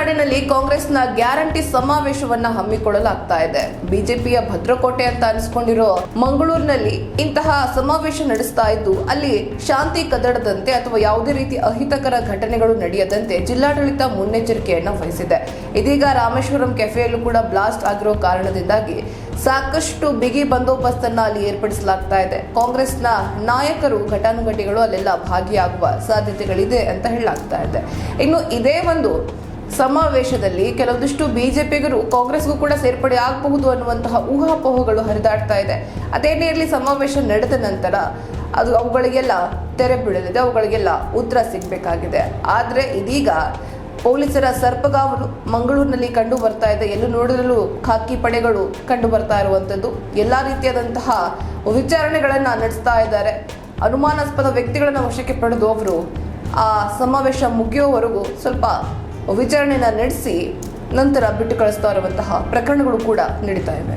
ತಮಿಳುನಾಡಿನಲ್ಲಿ ಕಾಂಗ್ರೆಸ್ನ ಗ್ಯಾರಂಟಿ ಸಮಾವೇಶವನ್ನ ಹಮ್ಮಿಕೊಳ್ಳಲಾಗ್ತಾ ಇದೆ. ಬಿಜೆಪಿಯ ಭದ್ರಕೋಟೆ ಅಂತ ಅನಿಸ್ಕೊಂಡಿರೋ ಮಂಗಳೂರಿನಲ್ಲಿ ಇಂತಹ ಸಮಾವೇಶ ನಡೆಸ್ತಾ ಇದ್ದು, ಅಲ್ಲಿ ಶಾಂತಿ ಕದಡದಂತೆ ಅಥವಾ ಯಾವುದೇ ರೀತಿ ಅಹಿತಕರ ಘಟನೆಗಳು ನಡೆಯದಂತೆ ಜಿಲ್ಲಾಡಳಿತ ಮುನ್ನೆಚ್ಚರಿಕೆಯನ್ನು ವಹಿಸಿದೆ. ಇದೀಗ ರಾಮೇಶ್ವರಂ ಕೆಫೆಯಲ್ಲೂ ಕೂಡ ಬ್ಲಾಸ್ಟ್ ಆಗಿರೋ ಕಾರಣದಿಂದಾಗಿ ಸಾಕಷ್ಟು ಬಿಗಿ ಬಂದೋಬಸ್ತನ್ನ ಅಲ್ಲಿ ಏರ್ಪಡಿಸಲಾಗ್ತಾ ಇದೆ. ಕಾಂಗ್ರೆಸ್ನ ನಾಯಕರು ಘಟಾನುಘಟಿಗಳು ಅಲ್ಲೆಲ್ಲ ಭಾಗಿಯಾಗುವ ಸಾಧ್ಯತೆಗಳಿದೆ ಅಂತ ಹೇಳಲಾಗ್ತಾ ಇದೆ. ಇನ್ನು ಇದೇ ಒಂದು ಸಮಾವೇಶದಲ್ಲಿ ಕೆಲವೊಂದಿಷ್ಟು ಬಿಜೆಪಿಗರು ಕಾಂಗ್ರೆಸ್ಗೂ ಕೂಡ ಸೇರ್ಪಡೆ ಆಗಬಹುದು ಅನ್ನುವಂತಹ ಊಹಾಪೋಹಗಳು ಹರಿದಾಡ್ತಾ ಇದೆ. ಅದೇನೇ ಇರಲಿ ಸಮಾವೇಶ ನಡೆದ ನಂತರ ಅದು ಅವುಗಳಿಗೆಲ್ಲ ತೆರೆ ಬೀಳಲಿದೆ, ಅವುಗಳಿಗೆಲ್ಲ ಉತ್ತರ ಸಿಗಬೇಕಾಗಿದೆ. ಆದರೆ ಇದೀಗ ಪೊಲೀಸರ ಸರ್ಪಗಾವಲು ಮಂಗಳೂರಿನಲ್ಲಿ ಕಂಡು ಬರ್ತಾ ಇದೆ. ಎಲ್ಲೂ ನೋಡಿರಲು ಖಾಕಿ ಪಡೆಗಳು ಕಂಡು ಬರ್ತಾ ಇರುವಂಥದ್ದು ಎಲ್ಲ ರೀತಿಯಾದಂತಹ ವಿಚಾರಣೆಗಳನ್ನು ನಡೆಸ್ತಾ ಇದ್ದಾರೆ. ಅನುಮಾನಾಸ್ಪದ ವ್ಯಕ್ತಿಗಳನ್ನು ವಶಕ್ಕೆ ಪಡೆದು ಅವರು ಆ ಸಮಾವೇಶ ಮುಗಿಯೋವರೆಗೂ ಸ್ವಲ್ಪ ವಿಚಾರಣೆನ ನಡೆಸಿ ನಂತರ ಬಿಟ್ಟು ಕಳಿಸ್ತಾ ಇರುವಂತಹ ಪ್ರಕರಣಗಳು ಕೂಡ ನಡೀತಾ ಇವೆ.